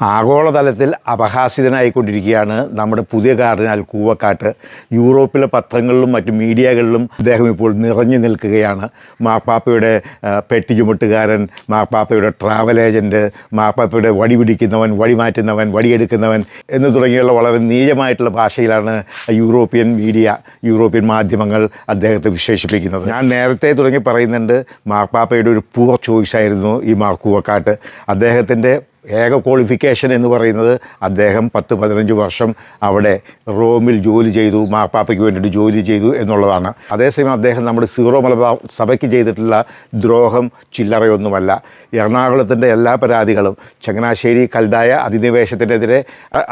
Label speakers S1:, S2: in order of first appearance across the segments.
S1: ആഗോളതലത്തിൽ അപഹാസിതനായിക്കൊണ്ടിരിക്കുകയാണ് നമ്മുടെ പുതിയ കാർഡിനാൽ കൂവക്കാട്ട്. യൂറോപ്പിലെ പത്രങ്ങളിലും മറ്റു മീഡിയകളിലും അദ്ദേഹം ഇപ്പോൾ നിറഞ്ഞു നിൽക്കുകയാണ്. മാർപ്പാപ്പയുടെ പെട്ടി ചുമട്ടുകാരൻ മാർപ്പാപ്പയുടെ ട്രാവൽ ഏജന്റ് മാർപ്പാപ്പയുടെ വടി പിടിക്കുന്നവൻ വടി മാറ്റുന്നവൻ വടിയെടുക്കുന്നവൻ എന്ന് തുടങ്ങിയുള്ള വളരെ നീചമായിട്ടുള്ള ഭാഷയിലാണ് യൂറോപ്യൻ മീഡിയ യൂറോപ്യൻ മാധ്യമങ്ങൾ അദ്ദേഹത്തെ വിശേഷിപ്പിക്കുന്നത്. ഞാൻ നേരത്തെ തുടങ്ങി പറയുന്നുണ്ട് മാർപ്പാപ്പയുടെ ഒരു പൂർ ചോയ്സായിരുന്നു ഈ മാർക്കൂവക്കാട്ട് അദ്ദേഹത്തിന്റെ ഏക ക്വാളിഫിക്കേഷൻ എന്ന് പറയുന്നത് അദ്ദേഹം പത്ത് പതിനഞ്ച് വർഷം അവിടെ റോമിൽ ജോലി ചെയ്തു മാപ്പാപ്പയ്ക്ക് വേണ്ടിയിട്ട് ജോലി ചെയ്തു എന്നുള്ളതാണ്. അതേസമയം അദ്ദേഹം നമ്മുടെ സീറോ മലബാർ സഭയ്ക്ക് ചെയ്തിട്ടുള്ള ദ്രോഹം ചില്ലറയൊന്നുമല്ല. എറണാകുളത്തിന്റെ എല്ലാ പരാതികളും ചങ്ങനാശ്ശേരി കൽതായ അധിനിവേശത്തിനെതിരെ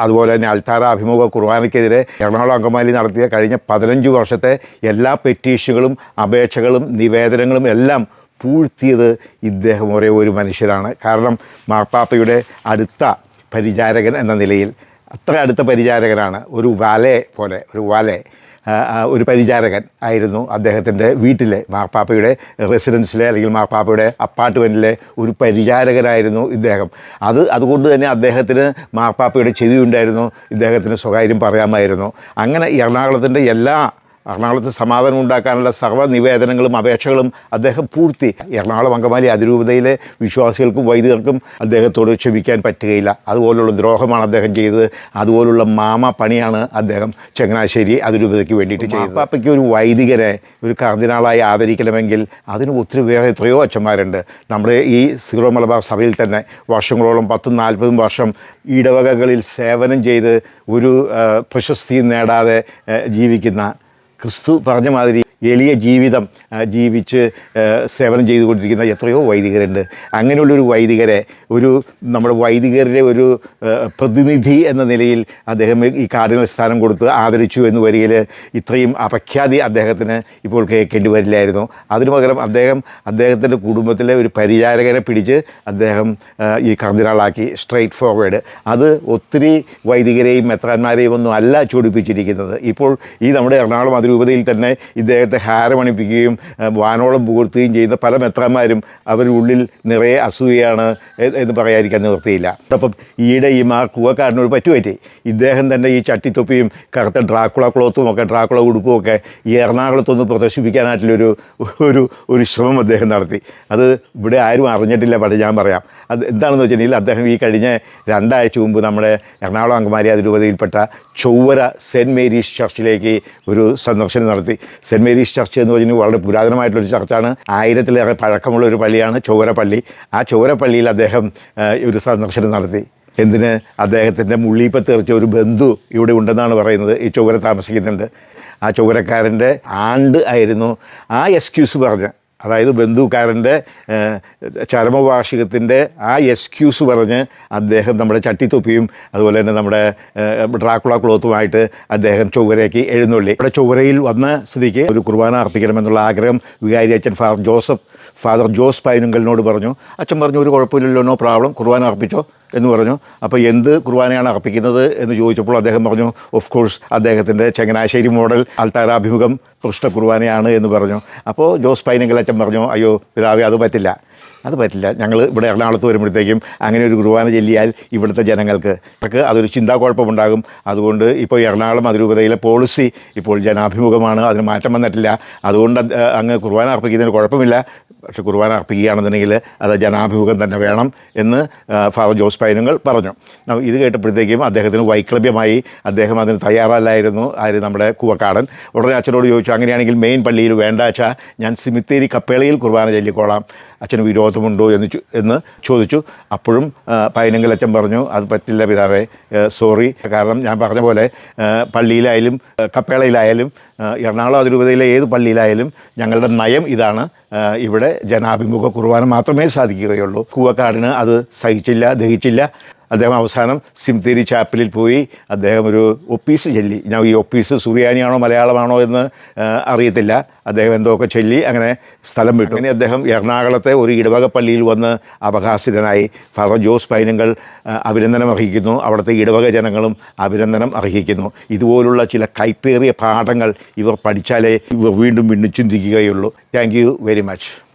S1: അതുപോലെ തന്നെ അൽത്താര അഭിമുഖ കുർബാനയ്ക്കെതിരെ എറണാകുളം അങ്കമാലി നടത്തിയ കഴിഞ്ഞ പതിനഞ്ച് വർഷത്തെ എല്ലാ പെറ്റീഷനുകളും അപേക്ഷകളും നിവേദനങ്ങളും എല്ലാം പൂഴ്ത്തിയത് ഇദ്ദേഹം ഒരേ ഒരു മനുഷ്യരാണ്. കാരണം മാർപ്പാപ്പയുടെ അടുത്ത പരിചാരകൻ എന്ന നിലയിൽ അത്ര അടുത്ത പരിചാരകനാണ്. ഒരു വാലെ പോലെ ഒരു വാലെ ഒരു പരിചാരകൻ ആയിരുന്നു അദ്ദേഹത്തിന്റെ വീട്ടിലെ. മാർപ്പാപ്പയുടെ റെസിഡൻസിലെ അല്ലെങ്കിൽ മാർപ്പാപ്പയുടെ അപ്പാർട്ട്മെന്റിലെ ഒരു പരിചാരകനായിരുന്നു ഇദ്ദേഹം. അത് അതുകൊണ്ട് തന്നെ അദ്ദേഹത്തിന് മാർപ്പാപ്പയുടെ ചെവി ഉണ്ടായിരുന്നു. ഇദ്ദേഹത്തിന് സ്വകാര്യം പറയാമായിരുന്നു. അങ്ങനെ എറണാകുളത്തിന്റെ എല്ലാ എറണാകുളത്ത് സമാധാനം ഉണ്ടാക്കാനുള്ള സർവ നിവേദനങ്ങളും അപേക്ഷകളും അദ്ദേഹം പൂർത്തി. എറണാകുളം അങ്കമാലി അതിരൂപതയിലെ വിശ്വാസികൾക്കും വൈദികർക്കും അദ്ദേഹത്തോട് ക്ഷമിക്കാൻ പറ്റുകയില്ല. അതുപോലുള്ള ദ്രോഹമാണ് അദ്ദേഹം ചെയ്തത്. അതുപോലുള്ള മാമ പണിയാണ് അദ്ദേഹം ചങ്ങനാശ്ശേരി അതിരൂപതയ്ക്ക് വേണ്ടിയിട്ട് ചെയ്തത്. പാപ്പയ്ക്ക് ഒരു വൈദികരെ ഒരു കർദിനാളായി ആദരിക്കണമെങ്കിൽ അതിന് ഒത്തിരി വേറെ എത്രയോ അച്ഛന്മാരുണ്ട്. നമ്മുടെ ഈ സീറോ മലബാർ സഭയിൽ തന്നെ വർഷങ്ങളോളം പത്തും നാൽപ്പതും വർഷം ഇടവകകളിൽ സേവനം ചെയ്ത് ഒരു പ്രശസ്തി പ്രശസ്തിയും നേടാതെ ജീവിക്കുന്ന ക്രിസ്തു പറഞ്ഞ മാതിരി എളിയ ജീവിതം ജീവിച്ച് സേവനം ചെയ്തുകൊണ്ടിരിക്കുന്ന എത്രയോ വൈദികരുണ്ട്. അങ്ങനെയുള്ളൊരു വൈദികരെ ഒരു നമ്മുടെ വൈദികരുടെ ഒരു പ്രതിനിധി എന്ന നിലയിൽ അദ്ദേഹം ഈ കാർഡിനൽ സ്ഥാനം കൊടുത്ത് ആദരിച്ചു എന്ന് വരികയിൽ ഇത്രയും അപഖ്യാതി അദ്ദേഹത്തിന് ഇപ്പോൾ കേൾക്കേണ്ടി വരില്ലായിരുന്നു. അതിനു പകരം അദ്ദേഹം അദ്ദേഹത്തിന്റെ കുടുംബത്തിലെ ഒരു പരിചാരകരെ പിടിച്ച് അദ്ദേഹം ഈ കർദിനാളാക്കി സ്ട്രെയിറ്റ് ഫോർവേഡ് അത് ഒത്തിരി വൈദികരെയും മെത്രാന്മാരെയും ഒന്നും അല്ല ചൊടിപ്പിച്ചിരിക്കുന്നത്. ഇപ്പോൾ ഈ നമ്മുടെ എറണാകുളം അതിരൂപതയിൽ തന്നെ ഇദ്ദേഹത്തെ ഹാരമണിപ്പിക്കുകയും വാനോളം പുകഴ്ത്തുകയും ചെയ്യുന്ന പല മെത്രന്മാരും അവരുടെ ഉള്ളിൽ നിറയെ അസൂയയാണ് എന്ന് പറയാതിരിക്കാൻ നിർത്തിയില്ല അപ്പം ഈയിടെ ഈ മാ കൂവക്കാരനോട് പറ്റുപറ്റി ഇദ്ദേഹം തന്നെ ഈ ചട്ടിത്തൊപ്പിയും കറുത്ത ഡ്രാക്കുള ക്ലോത്തും ഒക്കെ ഡ്രാക്കുള ഉടുപ്പും ഒക്കെ ഈ എറണാകുളത്തൊന്ന് പ്രദർശിപ്പിക്കാനായിട്ടുള്ളൊരു ഒരു ഒരു ശ്രമം അദ്ദേഹം നടത്തി. അത് ഇവിടെ ആരും അറിഞ്ഞിട്ടില്ല പക്ഷേ ഞാൻ പറയാം. അത് എന്താണെന്ന് വെച്ചിട്ടുണ്ടെങ്കിൽ അദ്ദേഹം ഈ കഴിഞ്ഞ രണ്ടാഴ്ച മുമ്പ് നമ്മുടെ എറണാകുളം അങ്കമാലി അതിരൂപതയിൽപ്പെട്ട ചൊവ്വര സെന്റ് മേരീസ് ചർച്ചിലേക്ക് ഒരു സന്ദർശനം നടത്തി. സെന്റ് മേരീസ് ചർച്ച് എന്ന് പറയുന്നത് വളരെ പുരാതനമായിട്ടുള്ളൊരു ചർച്ചാണ് ആയിരത്തിലേറെ പഴക്കമുള്ള ഒരു പള്ളിയാണ് ചൗരപ്പള്ളി. ആ ചൗരപ്പള്ളിയിൽ അദ്ദേഹം ഒരു സന്ദർശനം നടത്തി. എന്തിന്? അദ്ദേഹത്തിന്റെ മുള്ളിപ്പത്ത് തീർച്ച ഒരു ബന്ധു ഇവിടെ ഉണ്ടെന്നാണ് പറയുന്നത്. ഈ ചുവര താമസിക്കുന്നുണ്ട്. ആ ചുവരക്കാരന്റെ ആണ്ട് ആയിരുന്നു. ആ എക്സ്ക്യൂസ് പറഞ്ഞ് അതായത് ബന്ധുക്കാരന്റെ ചരമവാർഷികത്തിന്റെ ആ എക്സ്ക്യൂസ് പറഞ്ഞ് അദ്ദേഹം നമ്മുടെ ചട്ടിത്തൊപ്പിയും അതുപോലെ തന്നെ നമ്മുടെ ഡ്രാക്കുള ക്ലോത്തുമായിട്ട് അദ്ദേഹം ചൊവ്വരയ്ക്ക് എഴുന്നള്ളി. ഇവിടെ ചൊവ്വരയിൽ വന്ന സ്ഥിതിക്ക് ഒരു കുർബാന അർപ്പിക്കണമെന്നുള്ള ആഗ്രഹം വികാരി അച്ഛൻ ഫാദർ ജോസഫ് ഫാദർ ജോസ് പൈനുങ്കലിനോട് പറഞ്ഞു. അച്ഛൻ പറഞ്ഞു ഒരു കുഴപ്പമില്ലല്ലോ നോ പ്രോബ്ലം കുർബാന അർപ്പിച്ചോ? എന്ന് പറഞ്ഞു. അപ്പോൾ എന്ത് കുർബാനയാണ് അർപ്പിക്കുന്നത് എന്ന് ചോദിച്ചപ്പോൾ അദ്ദേഹം പറഞ്ഞു ഓഫ് കോഴ്സ് അദ്ദേഹത്തിന്റെ ചങ്ങനാശ്ശേരി മോഡൽ ആൾത്താരാഭിമുഖം പൃഷ്ഠ കുർബാനയാണ് എന്ന് പറഞ്ഞു. അപ്പോൾ ജോസ് പൈനങ്കിലച്ചൻ പറഞ്ഞു അയ്യോ പിതാവേ അത് പറ്റില്ല. അത് പറ്റില്ല. ഞങ്ങൾ ഇവിടെ എറണാകുളത്ത് വരുമ്പോഴത്തേക്കും അങ്ങനെ ഒരു കുർബാന ചൊല്ലിയാൽ ഇവിടുത്തെ ജനങ്ങൾക്ക് അവർക്ക് അതൊരു ചിന്താക്കുഴപ്പമുണ്ടാകും അതുകൊണ്ട് ഇപ്പോൾ എറണാകുളം അതിരൂപതയിലെ പോളിസി ഇപ്പോൾ ജനാഭിമുഖമാണ്. അതിന് മാറ്റം വന്നിട്ടില്ല. അതുകൊണ്ട് അത് അങ്ങ് കുർബാന അർപ്പിക്കുന്നതിന് കുഴപ്പമില്ല. പക്ഷേ കുർബാന അർപ്പിക്കുകയാണെന്നുണ്ടെങ്കിൽ അത് ജനാഭിമുഖം തന്നെ വേണം എന്ന് ഫാദർ ജോസ് പൈനുങ്ങൾ പറഞ്ഞു. ഇത് കേട്ടപ്പോഴത്തേക്കും അദ്ദേഹത്തിന് വൈക്ലഭ്യമായി അദ്ദേഹം അതിന് തയ്യാറല്ലായിരുന്നു. ആര്? നമ്മുടെ കുവക്കാടൻ. ഉടനെ അച്ഛനോട് ചോദിച്ചു അങ്ങനെയാണെങ്കിൽ മെയിൻ പള്ളിയിൽ വേണ്ട ഞാൻ സിമിത്തേരി കപ്പേളയിൽ കുർബാന ചൊല്ലിക്കോളാം. അച്ഛന് വിരോധമുണ്ടോ എന്ന് എന്ന് ചോദിച്ചു. അപ്പോഴും പൈനങ്കൽ അച്ഛൻ പറഞ്ഞു അത് പറ്റില്ല പിതാവേ സോറി. കാരണം ഞാൻ പറഞ്ഞ പോലെ പള്ളിയിലായാലും കപ്പേളയിലായാലും എറണാകുളം അതിരൂപതയിലെ ഏത് പള്ളിയിലായാലും ഞങ്ങളുടെ നയം ഇതാണ്. ഇവിടെ ജനാഭിമുഖ കുർബാന മാത്രമേ സാധിക്കുകയുള്ളൂ. കൂവക്കാടിന് അത് സഹിച്ചില്ല ദഹിച്ചില്ല. അദ്ദേഹം അവസാനം സിംതേരി ചാപ്പലിൽ പോയി അദ്ദേഹം ഒരു ഒപ്പീസ് ചൊല്ലി. ഞാൻ ഈ ഒപ്പീസ് സുറിയാനിയാണോ മലയാളമാണോ എന്ന് അറിയത്തില്ല. അദ്ദേഹം എന്തൊക്കെ ചൊല്ലി അങ്ങനെ സ്ഥലം വിട്ടു. അങ്ങനെ അദ്ദേഹം എറണാകുളത്തെ ഒരു ഇടവക പള്ളിയിൽ വന്ന് അപഹാസിതനായി ഫാദർ ജോസ് പൈനങ്ങൾ അഭിനന്ദനം അർഹിക്കുന്നു. അവിടുത്തെ ഇടവക ജനങ്ങളും അഭിനന്ദനം അർഹിക്കുന്നു. ഇതുപോലുള്ള ചില കൈപ്പേറിയ പാഠങ്ങൾ ഇവർ പഠിച്ചാലേ ഇവർ വീണ്ടും വീണ്ടും ചിന്തിക്കുകയുള്ളൂ. Thank very much